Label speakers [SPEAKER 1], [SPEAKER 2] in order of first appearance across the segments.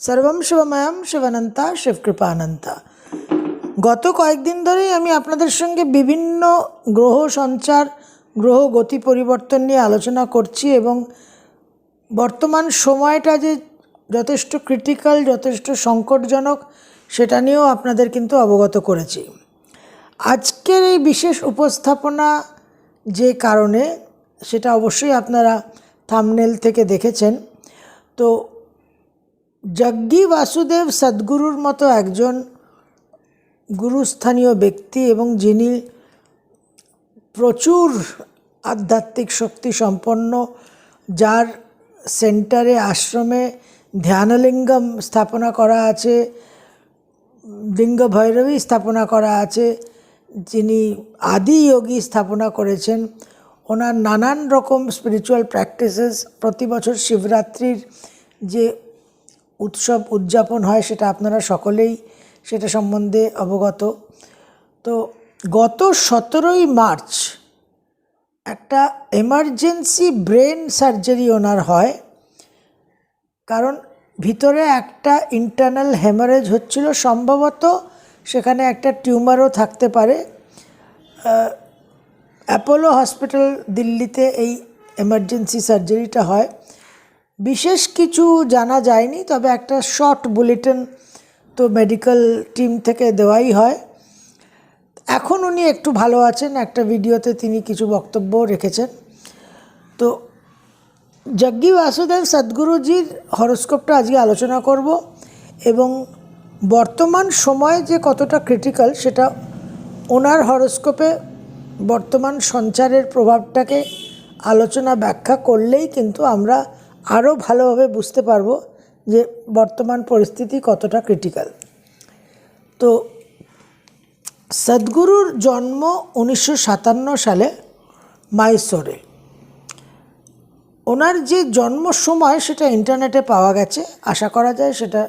[SPEAKER 1] সর্বম শিবময়ম শিবানন্তা শিবকৃপানন্তা। গত কয়েকদিন ধরেই আমি আপনাদের সঙ্গে বিভিন্ন গ্রহ সঞ্চার, গ্রহ গতি পরিবর্তন নিয়ে আলোচনা করছি এবং বর্তমান সময়টা যে যথেষ্ট ক্রিটিক্যাল যথেষ্ট সংকটজনক, সেটা নিয়েও আপনাদের কিন্তু অবগত করেছি। আজকের এই বিশেষ উপস্থাপনা যে কারণে, সেটা অবশ্যই আপনারা থামনেল থেকে দেখেছেন। তো জগ্গি বাসুদেব সদ্গুরুর মতো একজন গুরুস্থানীয় ব্যক্তি এবং যিনি প্রচুর আধ্যাত্মিক শক্তি সম্পন্ন, যার সেন্টারে আশ্রমে ধ্যানলিঙ্গম স্থাপনা করা আছে লিঙ্গ ভৈরবী স্থাপনা করা আছে, যিনি আদি যোগী স্থাপনা করেছেন। ওনার নানান রকম স্পিরিচুয়াল প্র্যাকটিসেস প্রতি বছর শিবরাত্রির যে উৎসব উদযাপন হয় সেটা আপনারা সকলেই সেটা সম্বন্ধে অবগত। তো গত সতেরোই মার্চ একটা এমার্জেন্সি ব্রেন সার্জারি ওনার হয়, কারণ ভিতরে একটা ইন্টারনাল হেমারেজ হচ্ছিল, সম্ভবত সেখানে একটা টিউমারও থাকতে পারে। অ্যাপোলো হসপিটাল দিল্লিতে এই এমার্জেন্সি সার্জারিটা হয়। বিশেষ কিছু জানা যায়নি, তবে একটা শর্ট বুলেটিন তো মেডিকেল টিম থেকে দেওয়াই হয়। এখন উনি একটু ভালো আছেন, একটা ভিডিওতে তিনি কিছু বক্তব্য রেখেছেন। তো যজ্ঞি বাসুদেব সদ্গুরুজির হরস্কোপটা আজকে আলোচনা করব এবং বর্তমান সময় যে কতটা ক্রিটিক্যাল সেটা ওনার হরস্কোপে বর্তমান সঞ্চারের প্রভাবটাকে আলোচনা ব্যাখ্যা করলেই কিন্তু আমরা আরও ভালোভাবে বুঝতে পারব যে বর্তমান পরিস্থিতি কতটা ক্রিটিক্যাল তো সদ্গুরুর জন্ম উনিশশো সাতান্ন সালে মাইসোরে। ওনার যে জন্ম সময় সেটা ইন্টারনেটে পাওয়া গেছে। আশা করা যায় সেটা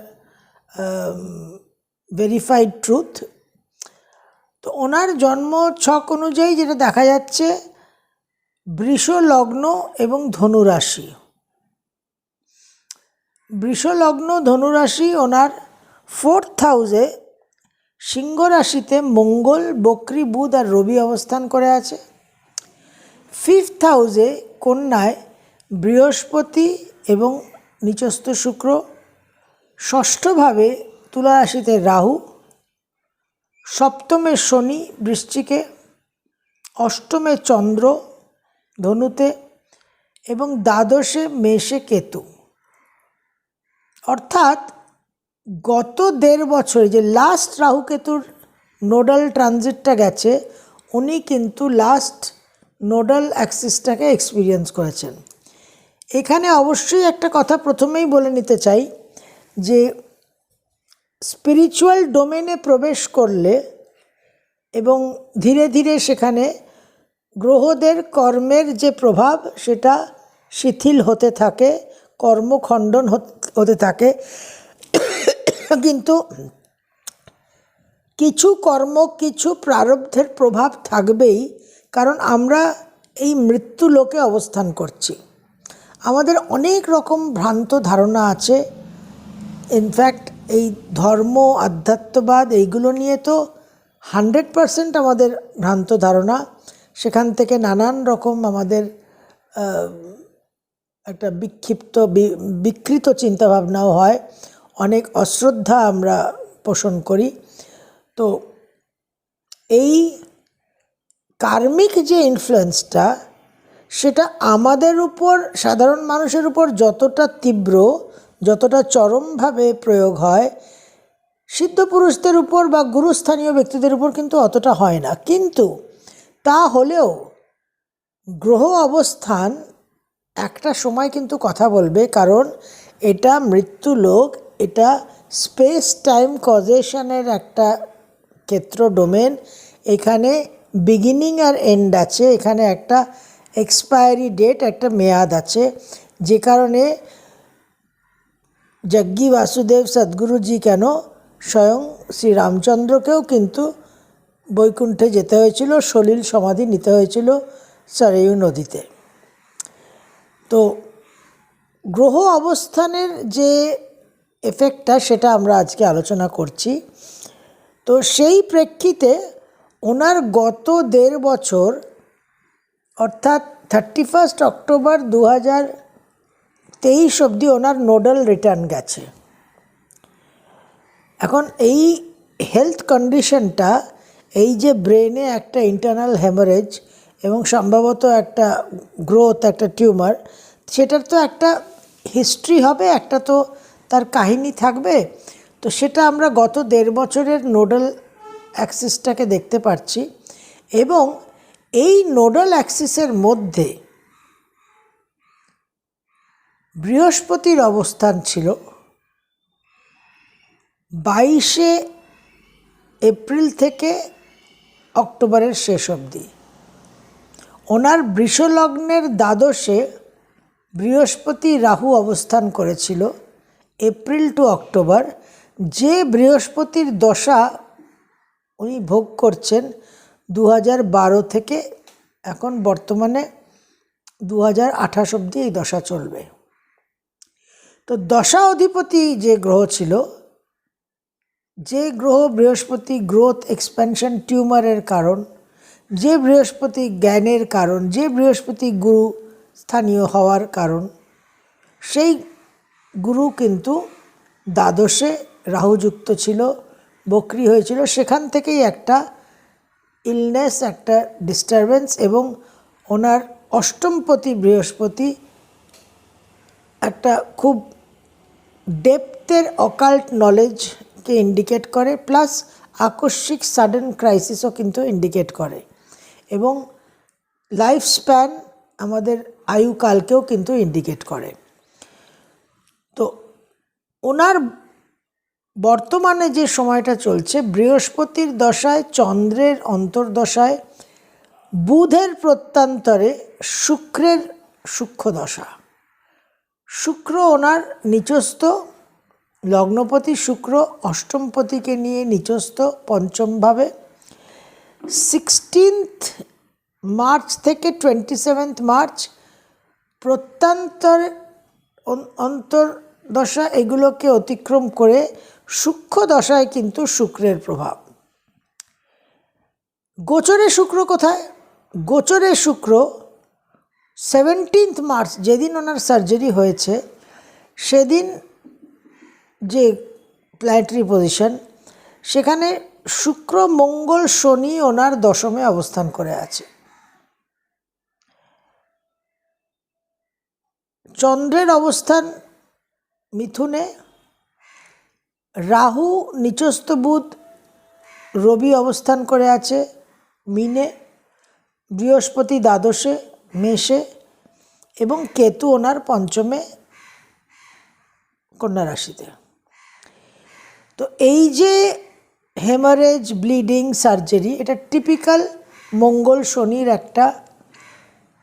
[SPEAKER 1] ভেরিফাইড ট্রুথ তো ওনার জন্ম ছক অনুযায়ী যেটা দেখা যাচ্ছে বৃষ লগ্ন এবং ধনুরাশি। বৃষ লগ্ন ধনুরাশি ওনার ফোর্থ হাউসে সিংহ রাশিতে মঙ্গল, বকরি, বুধ আর রবি অবস্থান করে আছে। ফিফথ হাউসে কন্যায় বৃহস্পতি এবং নিচস্থ শুক্র। ষষ্ঠভাবে তুলারাশিতে রাহু। সপ্তমে শনি বৃশ্চিকে। অষ্টমে চন্দ্র ধনুতে এবং দ্বাদশে মেষে কেতু। অর্থাৎ গত দেড় বছরে যে লাস্ট রাহুকেতুর নোডাল ট্রানজিটটা গেছে, উনি কিন্তু লাস্ট নোডাল অ্যাক্সিসটাকে এক্সপিরিয়েন্স করেছেন। এখানে অবশ্যই একটা কথা প্রথমেই বলে নিতে চাই যে স্পিরিচুয়াল ডোমেনে প্রবেশ করলে এবং ধীরে ধীরে সেখানে গ্রহদের কর্মের যে প্রভাব, সেটা শিথিল হতে থাকে, কর্মখণ্ডন হতে থাকে। কিন্তু কিছু কর্ম, কিছু প্রারব্ধের প্রভাব থাকবেই, কারণ আমরা এই মৃত্যু লোকে অবস্থান করছি। আমাদের অনেক রকম ভ্রান্ত ধারণা আছে। ইনফ্যাক্ট এই ধর্ম, আধ্যাত্মবাদ, এইগুলো নিয়ে তো হান্ড্রেড পারসেন্ট আমাদের ভ্রান্ত ধারণা। সেখান থেকে নানান রকম আমাদের একটা বিক্ষিপ্ত বিকৃত চিন্তাভাবনাও হয়। অনেক অশ্রদ্ধা আমরা পোষণ করি। তো এই কার্মিক যে ইনফ্লুয়েন্সটা সেটা আমাদের উপর, সাধারণ মানুষের উপর যতটা তীব্র, যতটা চরমভাবে প্রয়োগ হয়, সিদ্ধ পুরুষদের উপর বা গুরুস্থানীয় ব্যক্তিদের উপর কিন্তু অতটা হয় না। কিন্তু তা হলেও গ্রহ অবস্থান একটা সময় কিন্তু কথা বলবে, কারণ এটা মৃত্যু লোক, এটা স্পেস টাইম কজেশনের একটা ক্ষেত্র ডোমেন এখানে বিগিনিং আর এন্ড আছে, এখানে একটা এক্সপায়ারি ডেট একটা মেয়াদ আছে। যে কারণে যজ্ঞি বাসুদেব সদ্গুরুজি কেন স্বয়ং শ্রী রামচন্দ্রকেও কিন্তু বৈকুণ্ঠে যেতে হয়েছিল, সলিল সমাধি নিতে হয়েছিল সরেয়ু নদীতে। তো গ্রহ অবস্থানের যে এফেক্টটা সেটা আমরা আজকে আলোচনা করছি। তো সেই প্রেক্ষিতে ওনার গত দেড় বছর, অর্থাৎ থার্টি ফার্স্ট অক্টোবর দু হাজার তেইশ অবধি ওনার নোডাল রিটার্ন গেছে। এখন এই হেলথ কন্ডিশনটা এই যে ব্রেনে একটা ইন্টারনাল হ্যামারেজ এবং সম্ভবত একটা গ্রোথ একটা টিউমার সেটার তো একটা হিস্ট্রি হবে, একটা তো তার কাহিনী থাকবে। তো সেটা আমরা গত দেড় বছরের নোডাল অ্যাক্সিসটাকে দেখতে পাচ্ছি এবং এই নোডাল অ্যাক্সিসের মধ্যে বৃহস্পতির অবস্থান ছিল বাইশে এপ্রিল থেকে অক্টোবরের শেষ অবধি। ওনার বৃষলগ্নের দ্বাদশে বৃহস্পতি রাহু অবস্থান করেছিল, এপ্রিল টু অক্টোবর। যে বৃহস্পতির দশা উনি ভোগ করছেন দু বারো থেকে এখন বর্তমানে দু হাজার আঠাশ অবধি এই দশা চলবে। তো দশা অধিপতি যে গ্রহ ছিল, যে গ্রহ বৃহস্পতি গ্রোথ এক্সপ্যানশন টিউমারের কারণ যে বৃহস্পতি জ্ঞানের কারণ, যে বৃহস্পতি গুরু স্থানীয় হওয়ার কারণ, সেই গুরু কিন্তু দ্বাদশে রাহুযুক্ত ছিল, বক্রি হয়েছিল। সেখান থেকেই একটা ইলনেস একটা ডিস্টারবেন্স এবং ওনার অষ্টমপতি বৃহস্পতি একটা খুব ডেপথের অকাল্ট নলেজকে ইন্ডিকেট করে প্লাস আকস্মিক সাডেন ক্রাইসিসও কিন্তু ইন্ডিকেট করে। এবং লাইফ স্প্যান আমাদের আয়ুকালকেও কিন্তু ইন্ডিকেট করে। তো ওনার বর্তমানে যে সময়টা চলছে, বৃহস্পতির দশায়, চন্দ্রের অন্তর্দশায়, বুধের প্রত্যান্তরে শুক্রের সূক্ষ্ম দশা। শুক্র ওনার নিচস্থ, লগ্নপতি শুক্র অষ্টমপতিকে নিয়ে নিচস্থ, পঞ্চমভাবে। সিক্সটিন্থ মার্চ থেকে টোয়েন্টি সেভেন্থ মার্চ প্রত্যান্তর অন- অন্তর্দশা এগুলোকে অতিক্রম করে সূক্ষ্ম দশায় কিন্তু শুক্রের প্রভাব। গোচরে শুক্র কোথায়? গোচরে শুক্র সেভেন্টিন্থ মার্চ যেদিন ওনার সার্জারি হয়েছে, সেদিন যে প্ল্যানেটারি পজিশন সেখানে শুক্র, মঙ্গল, শনি ওনার দশমে অবস্থান করে আছে। চন্দ্রের অবস্থান মিথুনে, রাহু নিচস্থ বুধ, রবি অবস্থান করে আছে মিনে, বৃহস্পতি দ্বাদশে, মেষে এবং কেতু ওনার পঞ্চমে কন্যা রাশিতে। তো এই যে হেমারেজ ব্লিডিং সার্জারি এটা টিপিক্যাল মঙ্গল শনির একটা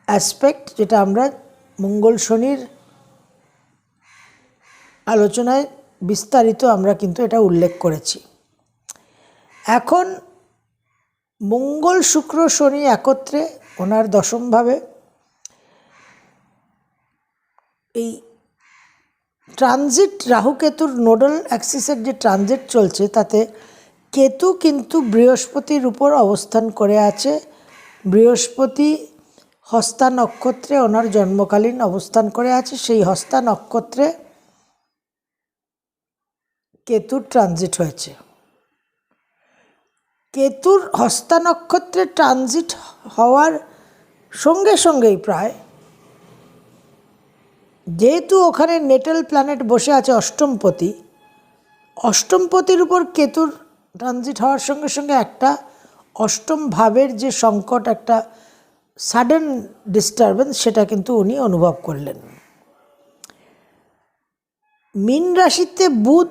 [SPEAKER 1] অ্যাসপেক্ট যেটা আমরা মঙ্গল শনির আলোচনায় বিস্তারিত আমরা কিন্তু এটা উল্লেখ করেছি। এখন মঙ্গল শুক্র শনি একত্রে ওনার দশমভাবে এই ট্রানজিট রাহুকেতুর নোডাল অ্যাক্সিসের যে ট্রানজিট চলছে, তাতে কেতু কিন্তু বৃহস্পতির উপর অবস্থান করে আছে। বৃহস্পতি হস্তা নক্ষত্রে ওনার জন্মকালীন অবস্থান করে আছে। সেই হস্তা নক্ষত্রে কেতুর ট্রানজিট হয়েছে। কেতুর হস্তা নক্ষত্রে ট্রানজিট হওয়ার সঙ্গে সঙ্গেই প্রায় যেহেতু ওখানে নেটাল প্ল্যানেট বসে আছে অষ্টমপতি, অষ্টমপতির উপর কেতুর ট্রানজিট হওয়ার সঙ্গে সঙ্গে একটা অষ্টম ভাবের যে সংকট, একটা সাডেন ডিস্টারবেন্স, সেটা কিন্তু উনি অনুভব করলেন। মীন রাশিতে বুধ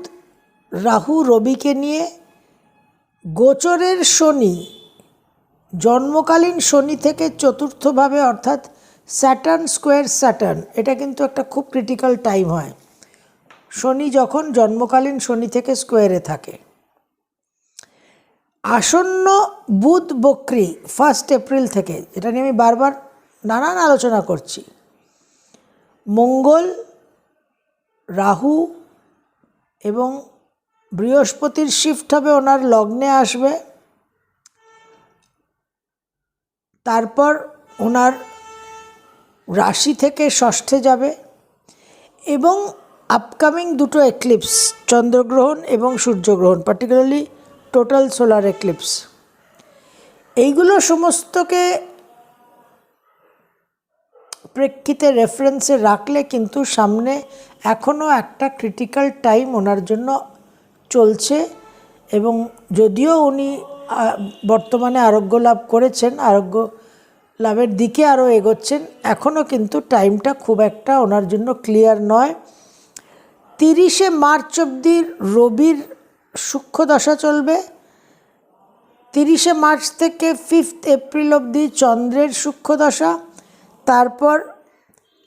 [SPEAKER 1] রাহু রবিকে নিয়ে গোচরের শনি, জন্মকালীন শনি থেকে চতুর্থভাবে অর্থাৎ স্যাটার্ন স্কোয়ার স্যাটার্ন, এটা কিন্তু একটা খুব ক্রিটিক্যাল টাইম হয়। শনি যখন জন্মকালীন শনি থেকে স্কোয়ারে থাকে আসন্ন বুধ বক্রি ফার্স্ট এপ্রিল থেকে এটা নিয়ে আমি বারবার নানান আলোচনা করছি। মঙ্গল, রাহু এবং বৃহস্পতির শিফট হবে, ওনার লগ্নে আসবে। তারপর ওনার রাশি থেকে ষষ্ঠে যাবে এবং আপকামিং দুটো এক্লিপস চন্দ্রগ্রহণ এবং সূর্যগ্রহণ পার্টিকুলারলি টোটাল সোলার এক্লিপস এইগুলো সমস্তকে প্রেক্ষিতে রেফারেন্সে রাখলে কিন্তু সামনে এখনও একটা ক্রিটিক্যাল টাইম ওনার জন্য চলছে এবং যদিও উনি বর্তমানে আরোগ্য লাভ করেছেন, আরোগ্য লাভের দিকে আরও এগোচ্ছেন, এখনও কিন্তু টাইমটা খুব একটা ওনার জন্য ক্লিয়ার নয়। তিরিশে মার্চ অবধি রবির সূক্ষ্ম দশা চলবে। তিরিশে মার্চ থেকে ফিফথ এপ্রিল অবধি চন্দ্রের সূক্ষ্ম দশা। তারপর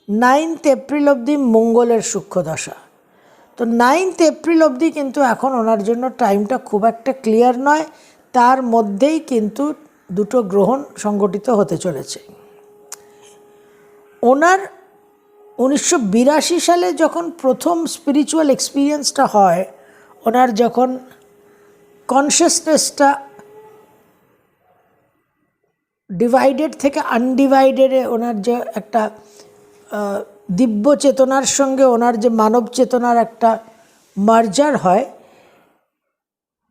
[SPEAKER 1] নাইনথ এপ্রিল অবধি মঙ্গলের সূক্ষ্ম দশা। তো নাইনথ এপ্রিল অবধি কিন্তু এখন ওনার জন্য টাইমটা খুব একটা ক্লিয়ার নয়। তার মধ্যেই কিন্তু দুটো গ্রহণ সংগঠিত হতে চলেছে। ওনার উনিশশো বিরাশি সালে যখন প্রথম স্পিরিচুয়াল এক্সপিরিয়েন্সটা হয় ওনার যখন কনসিয়াসনেসটা ডিভাইডেড থেকে আনডিভাইডেডে ওনার যে একটা দিব্য চেতনার সঙ্গে ওনার যে মানব চেতনার একটা মার্জার হয়,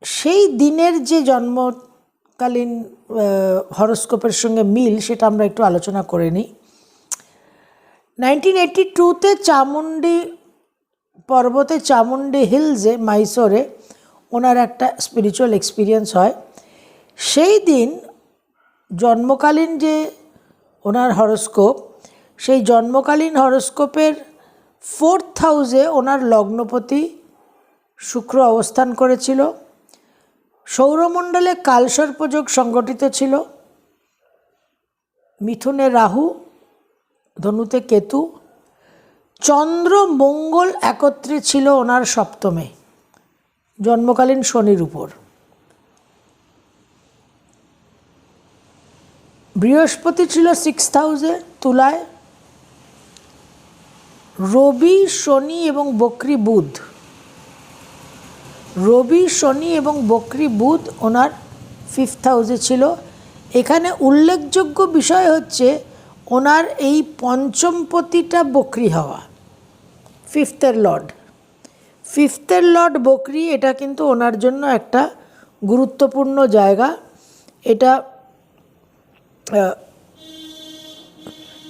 [SPEAKER 1] সেই দিনের যে জন্মকালীন হরস্কোপের সঙ্গে মিল সেটা আমরা একটু আলোচনা করে নিই। নাইনটিন এইটটি টুতে চামুন্ডি পর্বতে চামুন্ডি হিলসে মাইসোরে ওনার একটা স্পিরিচুয়াল এক্সপিরিয়েন্স হয়, সেই দিন জন্মকালীন যে ওনার হরস্কোপ সেই জন্মকালীন হরস্কোপের ফোর্থ হাউসে ওনার লগ্নপতি শুক্র অবস্থান করেছিল। সৌরমণ্ডলে কালসর্পযোগ সংগঠিত ছিল। মিথুনে রাহু, ধনুতে কেতু চন্দ্র মঙ্গল একত্রে ছিল ওনার সপ্তমে, জন্মকালীন শনির উপর। বৃহস্পতি ছিল সিক্স হাউসে তুলায়। রবি, শনি এবং বকরি বুধ। রবি, শনি এবং বকরি বুধ ওনার ফিফথ হাউসে ছিল। এখানে উল্লেখযোগ্য বিষয় হচ্ছে ওনার এই পঞ্চম পঞ্চমপতিটা বকরি হওয়া ফিফথের লর্ড ফিফথের লর্ড বকরি, এটা কিন্তু ওনার জন্য একটা গুরুত্বপূর্ণ জায়গা। এটা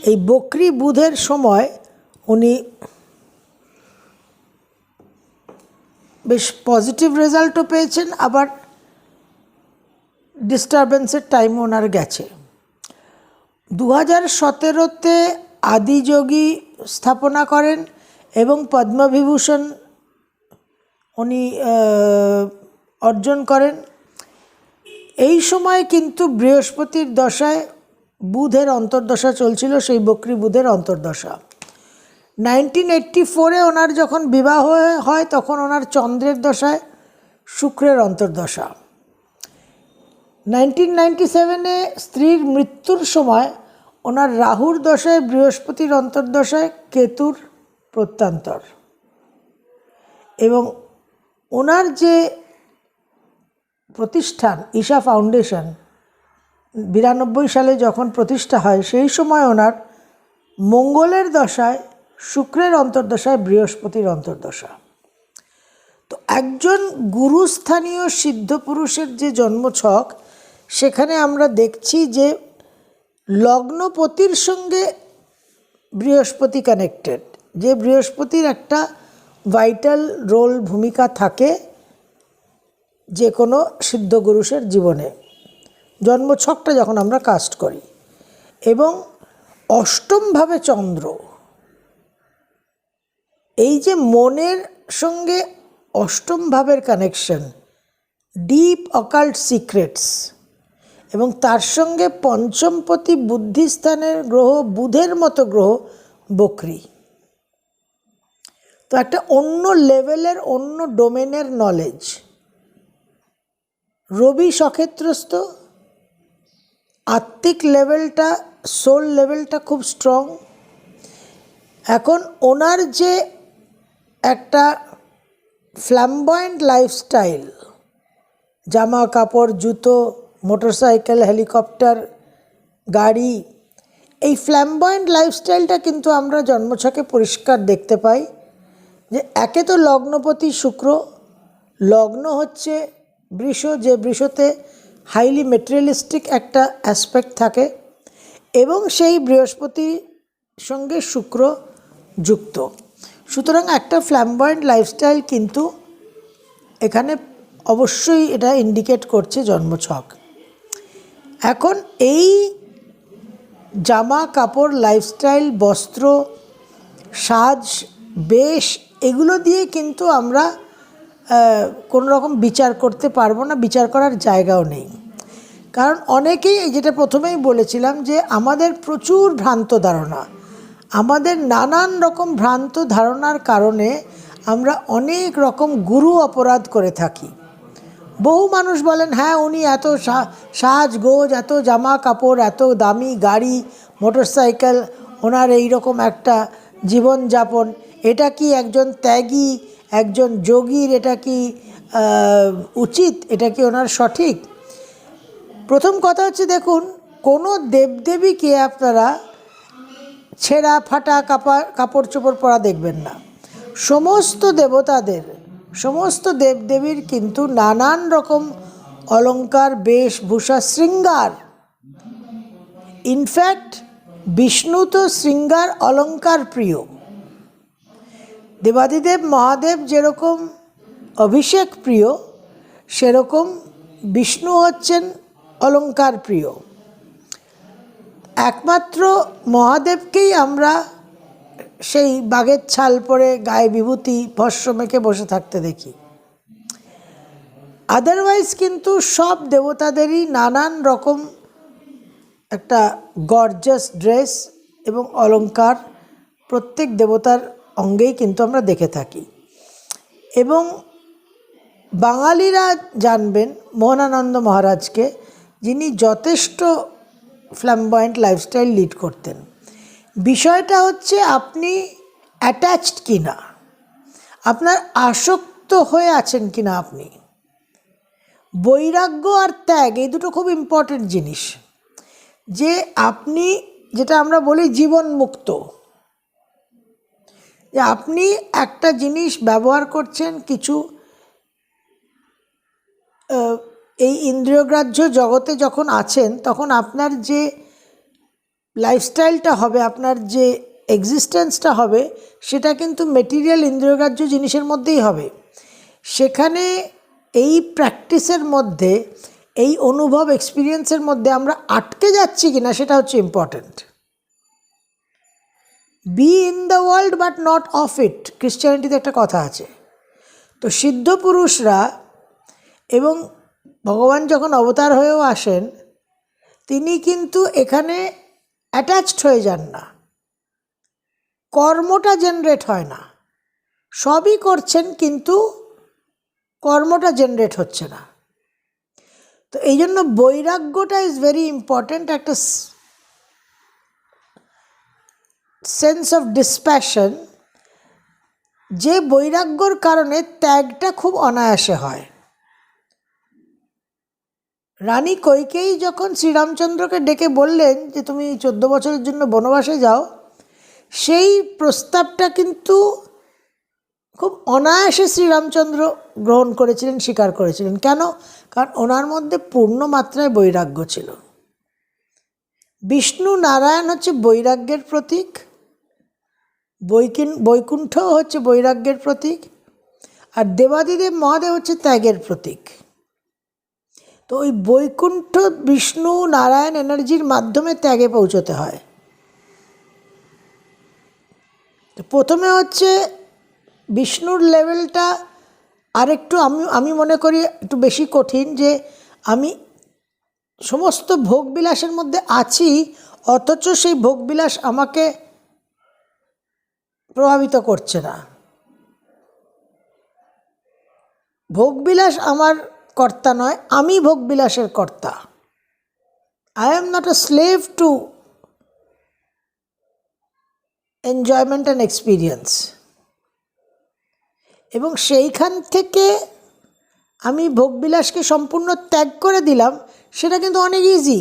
[SPEAKER 1] এই বকরি বুধের সময় উনি বেশ পজিটিভ রেজাল্টও পেয়েছেন, আবার ডিস্টারবেন্সের টাইম ওনার গেছে। দু হাজার সতেরোতে আদিযোগী স্থাপনা করেন এবং পদ্মবিভূষণ উনি অর্জন করেন। এই সময় কিন্তু বৃহস্পতির দশায় বুধের অন্তর্দশা চলছিল, সেই বকরি বুধের অন্তর্দশা। নাইনটিন এইট্টি ফোরে ওনার যখন বিবাহ হয়, তখন ওনার চন্দ্রের দশায় শুক্রের অন্তর্দশা। নাইনটিন নাইনটি সেভেনে স্ত্রীর মৃত্যুর সময় ওনার রাহুর দশায়, বৃহস্পতির অন্তর্দশায় কেতুর প্রত্যান্তর। এবং ওনার যে প্রতিষ্ঠান, ঈশা ফাউন্ডেশন, বিরানব্বই সালে যখন প্রতিষ্ঠা হয়, সেই সময় ওনার মঙ্গলের দশায়, শুক্রের অন্তর্দশায়, বৃহস্পতির অন্তর্দশা। তো একজন গুরুস্থানীয় সিদ্ধ পুরুষের যে জন্মছক সেখানে আমরা দেখছি যে লগ্নপতির সঙ্গে বৃহস্পতি কানেক্টেড, যে বৃহস্পতির একটা ভাইটাল রোল ভূমিকা থাকে যে কোনো সিদ্ধ পুরুষের জীবনে। জন্মছকটা যখন আমরা কাস্ট করি এবং অষ্টমভাবে চন্দ্র, এই যে মনের সঙ্গে অষ্টম ভাবের কানেকশন ডিপ অকাল্ট সিক্রেটস এবং তার সঙ্গে পঞ্চমপতি বুদ্ধিস্থানের গ্রহ, বুধের মতো গ্রহ, বকরি। তো একটা অন্য লেভেলের, অন্য ডোমেনের নলেজ রবি সক্ষেত্রস্থ। আত্মিক লেভেলটা সোল লেভেলটা খুব স্ট্রং এখন ওনার যে একটা ফ্ল্যাম্বয়েন্ট লাইফস্টাইল জামা কাপড়, জুতো মোটরসাইকেল হেলিকপ্টার গাড়ি, এই ফ্ল্যাম্বয়েন্ট লাইফস্টাইলটা কিন্তু আমরা জন্মছকে পরিষ্কার দেখতে পাই যে একে তো লগ্নপতি শুক্র, লগ্ন হচ্ছে বৃষ, যে বৃষতে হাইলি মেটেরিয়ালিস্টিক একটা অ্যাসপেক্ট থাকে এবং সেই বৃহস্পতির সঙ্গে শুক্র যুক্ত। সুতরাং একটা ফ্ল্যাম্বয়েন্ট লাইফস্টাইল কিন্তু এখানে অবশ্যই এটা ইন্ডিকেট করছে জন্মছক। এখন এই জামা কাপড় লাইফস্টাইল বস্ত্র, সাজ, বেশ এগুলো দিয়ে কিন্তু আমরা কোনো রকম বিচার করতে পারব না, বিচার করার জায়গাও নেই। কারণ অনেকেই এই যেটা প্রথমেই বলেছিলাম যে আমাদের প্রচুর ভ্রান্ত ধারণা। আমাদের নানান রকম ভ্রান্ত ধারণার কারণে আমরা অনেক রকম গুরু অপরাধ করে থাকি। বহু মানুষ বলেন হ্যাঁ উনি এত সা- সাজ, গোজ, এত জামা কাপড়, এত দামি গাড়ি, মোটরসাইকেল, ওনার এই রকম একটা জীবনযাপন। এটা কি একজন ত্যাগী, একজন যোগীর? এটা কি উচিত? এটা কি ওনার সঠিক? প্রথম কথা হচ্ছে, দেখুন, কোনো দেবদেবীকে আপনারা ছেঁড়া ফাটা কাপড় কাপড় চোপড় পরা দেখবেন না। সমস্ত দেবতাদের সমস্ত দেবদেবীর কিন্তু নানান রকম অলংকার বেশভূষা, শৃঙ্গার। ইনফ্যাক্ট বিষ্ণু তো শৃঙ্গার অলঙ্কার প্রিয়। দেবাদিদেব, মহাদেব যেরকম অভিষেক প্রিয়, সেরকম বিষ্ণু হচ্ছেন অলঙ্কার প্রিয়। একমাত্র মহাদেবকেই আমরা সেই বাঘের ছাল পরে গায়ে বিভূতি ভস্য মেখে বসে থাকতে দেখি। আদারওয়াইজ কিন্তু সব দেবতাদেরই নানান রকম একটা গর্জাস ড্রেস এবং অলংকার প্রত্যেক দেবতার অঙ্গেই কিন্তু আমরা দেখে থাকি। এবং বাঙালিরা জানবেন মোহনানন্দ মহারাজকে, যিনি যথেষ্ট ফ্ল্যাম্বয়েন্ট লাইফস্টাইল লিড করতেন। বিষয়টা হচ্ছে আপনি অ্যাটাচড কি না আপনার আসক্ত হয়ে আছেন কি না আপনি? বৈরাগ্য আর ত্যাগ, এই দুটো খুব ইম্পর্টেন্ট জিনিস। যে আপনি, যেটা আমরা বলি জীবন মুক্ত যে আপনি একটা জিনিস ব্যবহার করছেন, কিছু এই ইন্দ্রিয়গ্রাহ্য জগতে যখন আছেন, তখন আপনার যে লাইফস্টাইলটা হবে, আপনার যে এক্সিস্টেন্সটা হবে, সেটা কিন্তু মেটিরিয়াল ইন্দ্রিয়গ্রাহ্য জিনিসের মধ্যেই হবে। সেখানে এই প্র্যাকটিসের মধ্যে, এই অনুভব এক্সপিরিয়েন্সের মধ্যে আমরা আটকে যাচ্ছি কি না সেটা হচ্ছে important be in the world but not of it ক্রিশ্চিয়ানিটিতে একটা কথা আছে। তো সিদ্ধ পুরুষরা এবং ভগবান যখন অবতার হয়েও আসেন, তিনি কিন্তু এখানে অ্যাটাচড হয়ে যান না। কর্মটা জেনারেট হয় না। সবই করছেন কিন্তু কর্মটা জেনারেট হচ্ছে না। তো এই জন্য বৈরাগ্যটা ইজ ভেরি ইম্পর্ট্যান্ট একটা সেন্স অফ ডিসপ্যাশন যে বৈরাগ্যর কারণে ত্যাগটা খুব অনায়াসে হয়। রানী কৈকেয়ী যখন শ্রীরামচন্দ্রকে ডেকে বললেন যে তুমি চোদ্দ বছরের জন্য বনবাসে যাও, সেই প্রস্তাবটা কিন্তু খুব অনায়াসে শ্রীরামচন্দ্র গ্রহণ করেছিলেন, স্বীকার করেছিলেন। কেন? কারণ ওনার মধ্যে পূর্ণ মাত্রায় বৈরাগ্য ছিল। বিষ্ণু নারায়ণ হচ্ছে বৈরাগ্যের প্রতীক, বৈকিন বৈকুণ্ঠ হচ্ছে বৈরাগ্যের প্রতীক, আর দেবাদিদেব মহাদেব হচ্ছে ত্যাগের প্রতীক। তো ওই বৈকুণ্ঠ বিষ্ণু নারায়ণ এনার্জির মাধ্যমে ত্যাগে পৌঁছতে হয়। তো প্রথমে হচ্ছে বিষ্ণুর লেভেলটা আরেকটু আমি আমি মনে করি একটু বেশি কঠিন যে আমি সমস্ত ভোগবিলাসের মধ্যে আছি, অথচ সেই ভোগবিলাস আমাকে প্রভাবিত করছে না। ভোগবিলাস আমার কর্তা নয়, আমি ভোগবিলাসের কর্তা। I am not a slave to enjoyment and experience এবং সেইখান থেকে আমি ভোগবিলাসকে সম্পূর্ণ ত্যাগ করে দিলাম, সেটা কিন্তু অনেক ইজি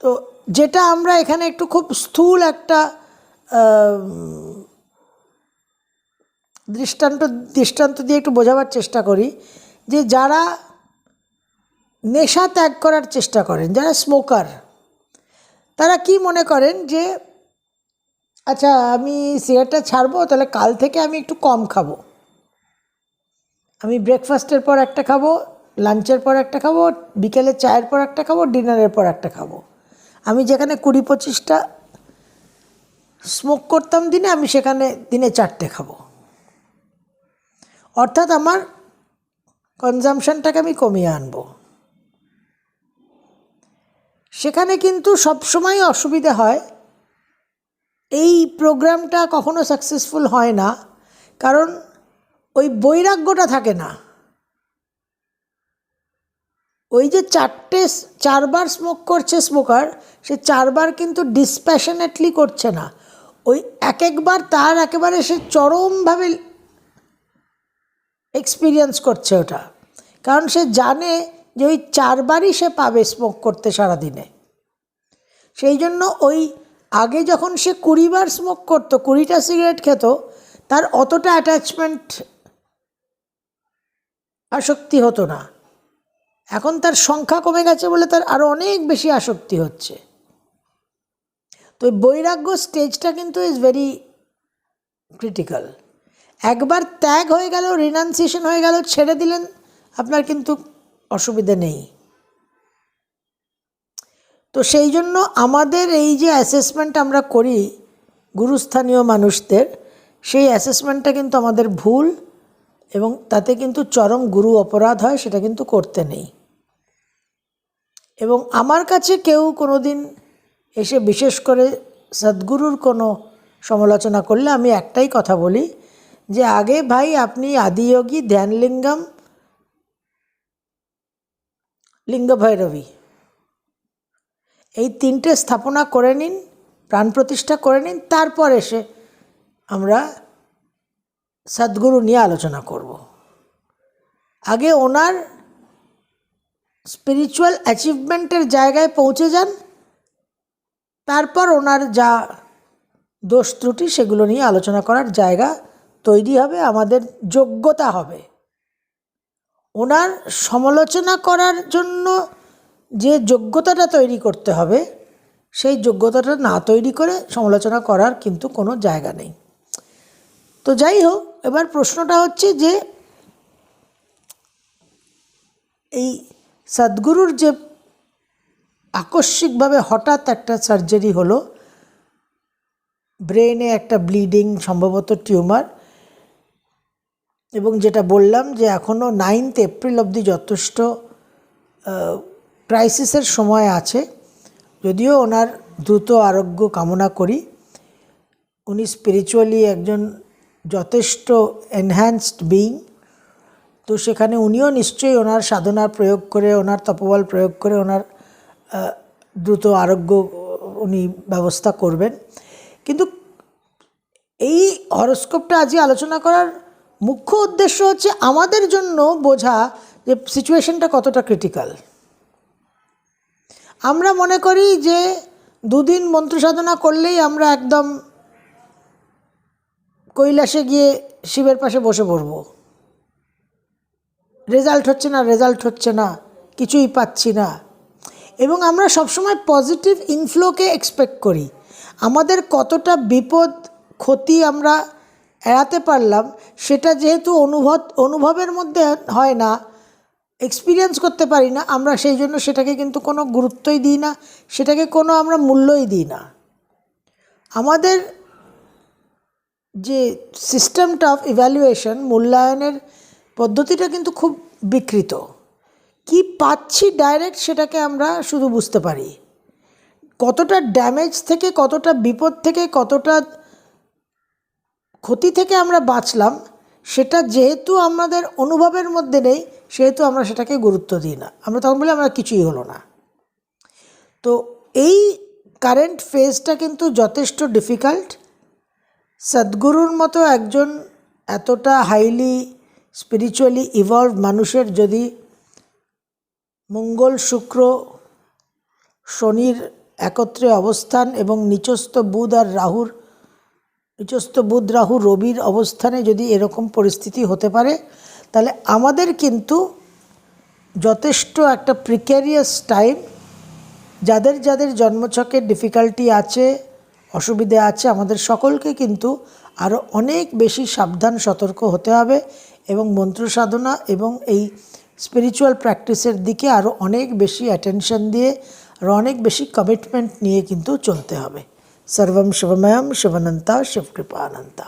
[SPEAKER 1] তো যেটা আমরা এখানে একটু খুব স্থূল একটা দৃষ্টান্ত দৃষ্টান্ত দিয়ে একটু বোঝাবার চেষ্টা করি যে যারা নেশা ত্যাগ করার চেষ্টা করেন, যারা স্মোকার তারা কি মনে করেন যে আচ্ছা আমি সিগারেটটা ছাড়বো, তাহলে কাল থেকে আমি একটু কম খাব। আমি ব্রেকফাস্টের পর একটা খাব লাঞ্চের পর একটা খাব বিকেলে চায়ের পর একটা খাব ডিনারের পর একটা খাব। আমি যেখানে কুড়ি পঁচিশটা স্মোক করতাম দিনে, আমি সেখানে দিনে চারটে খাব। অর্থাৎ আমার কনজামশনটাকে আমি কমিয়ে আনব। সেখানে কিন্তু সবসময় অসুবিধা হয়। এই প্রোগ্রামটা কখনো সাকসেসফুল হয় না, কারণ ওই বৈরাগ্যটা থাকে না। ওই যে চারটে, চারবার স্মোক করছে স্মোকার সে চারবার কিন্তু ডিসপ্যাশনেটলি করছে না। ওই এক একবার তার একেবারে সে চরমভাবে এক্সপিরিয়েন্স করছে ওটা। কারণ সে জানে যে ওই চারবারই সে পাবে স্মোক করতে সারাদিনে। সেই জন্য ওই আগে যখন সে কুড়িবার স্মোক করতো, কুড়িটা সিগারেট খেত, তার অতটা অ্যাটাচমেন্ট আসক্তি হতো না। এখন তার সংখ্যা কমে গেছে বলে তার আরও অনেক বেশি আসক্তি হচ্ছে। তো বৈরাগ্য স্টেজটা কিন্তু ইজ ভেরি ক্রিটিক্যাল একবার ত্যাগ হয়ে গেল রিনাউন্সিয়েশন হয়ে গেল, ছেড়ে দিলেন, আপনার কিন্তু অসুবিধে নেই। তো সেই জন্য আমাদের এই যে অ্যাসেসমেন্ট আমরা করি গুরুস্থানীয় মানুষদের, সেই অ্যাসেসমেন্টটা কিন্তু আমাদের ভুল এবং তাতে কিন্তু চরম গুরু অপরাধ হয়, সেটা কিন্তু করতে নেই। এবং আমার কাছে কেউ কোনো দিন এসে বিশেষ করে সদ্গুরুর কোনো সমালোচনা করলে আমি একটাই কথা বলি যে আগে ভাই আপনি আদিয়োগী ধ্যানলিঙ্গম লিঙ্গ ভৈরবী এই তিনটে স্থাপনা করে নিন, প্রাণ প্রতিষ্ঠা করে নিন, তারপর এসে আমরা সদ্গুরু নিয়ে আলোচনা করব। আগে ওনার স্পিরিচুয়াল অ্যাচিভমেন্টের জায়গায় পৌঁছে যান, তারপর ওনার যা দোষ ত্রুটি সেগুলো নিয়ে আলোচনা করার জায়গা তৈরি হবে, আমাদের যোগ্যতা হবে। ওনার সমালোচনা করার জন্য যে যোগ্যতাটা তৈরি করতে হবে, সেই যোগ্যতাটা না তৈরি করে সমালোচনা করার কিন্তু কোনো জায়গা নেই। তো যাই হোক, এবার প্রশ্নটা হচ্ছে যে, এই সদ্গুরুর যে আকস্মিকভাবে হঠাৎ একটা সার্জারি হলো ব্রেনে একটা ব্লিডিং, সম্ভবত টিউমার এবং যেটা বললাম যে এখনও নাইনথ এপ্রিল অবধি যথেষ্ট ক্রাইসিসের সময় আছে। যদিও ওনার দ্রুত আরোগ্য কামনা করি। উনি স্পিরিচুয়ালি একজন যথেষ্ট এনহ্যান্সড বিইং তো সেখানে উনিও নিশ্চয়ই ওনার সাধনার প্রয়োগ করে, ওনার তপবল প্রয়োগ করে ওনার দ্রুত আরোগ্য উনি ব্যবস্থা করবেন। কিন্তু এই হরস্কোপটা আজকে আলোচনা করার মুখ্য উদ্দেশ্য হচ্ছে আমাদের জন্য বোঝা যে সিচুয়েশনটা কতটা ক্রিটিক্যাল আমরা মনে করি যে দুদিন মন্ত্র সাধনা করলেই আমরা একদম কৈলাসে গিয়ে শিবের পাশে বসে পড়ব। রেজাল্ট হচ্ছে না রেজাল্ট হচ্ছে না, কিছুই পাচ্ছি না। এবং আমরা সবসময় পজিটিভ ইনফ্লোকে এক্সপেক্ট করি। আমাদের কতটা বিপদ, ক্ষতি আমরা এড়াতে পারলাম, সেটা যেহেতু অনুভব, অনুভবের মধ্যে হয় না এক্সপিরিয়েন্স করতে পারি না, আমরা সেই জন্য সেটাকে কিন্তু কোনো গুরুত্বই দিই না, সেটাকে কোনো আমরা মূল্যই দিই না। আমাদের যে সিস্টেমটা অফ ইভ্যালুয়েশন মূল্যায়নের পদ্ধতিটা কিন্তু খুব বিকৃত। কি পাচ্ছি ডাইরেক্ট সেটাকে আমরা শুধু বুঝতে পারি। কতটা ড্যামেজ থেকে, কতটা বিপদ থেকে, কতটা ক্ষতি থেকে আমরা বাঁচলাম, সেটা যেহেতু আমাদের অনুভবের মধ্যে নেই, সেহেতু আমরা সেটাকে গুরুত্ব দিই না। আমরা তখন বলি আমরা কিছুই হলো না। তো এই কারেন্ট ফেজটা কিন্তু যথেষ্ট ডিফিকাল্ট সদ্গুরুর মতো একজন এতটা হাইলি স্পিরিচুয়ালি ইভলভ মানুষের যদি মঙ্গল, শুক্র, শনির একত্রে অবস্থান এবং নিচস্থ বুধ আর রাহুর নিচস্থ বুধ, রাহু, রবির অবস্থানে যদি এরকম পরিস্থিতি হতে পারে, তাহলে আমাদের কিন্তু যথেষ্ট একটা প্রিক্যারিয়াস টাইম যাদের যাদের জন্মছকের ডিফিকাল্টি আছে, অসুবিধে আছে, আমাদের সকলকে কিন্তু আরও অনেক বেশি সাবধান, সতর্ক হতে হবে এবং মন্ত্র সাধনা এবং এই স্পিরিচুয়াল প্র্যাকটিসের দিকে আরও অনেক বেশি অ্যাটেনশন দিয়ে আরও অনেক বেশি কমিটমেন্ট নিয়ে কিন্তু চলতে হবে। সর্বম শিবময়ম শিবানন্তা শিবকৃপানন্তা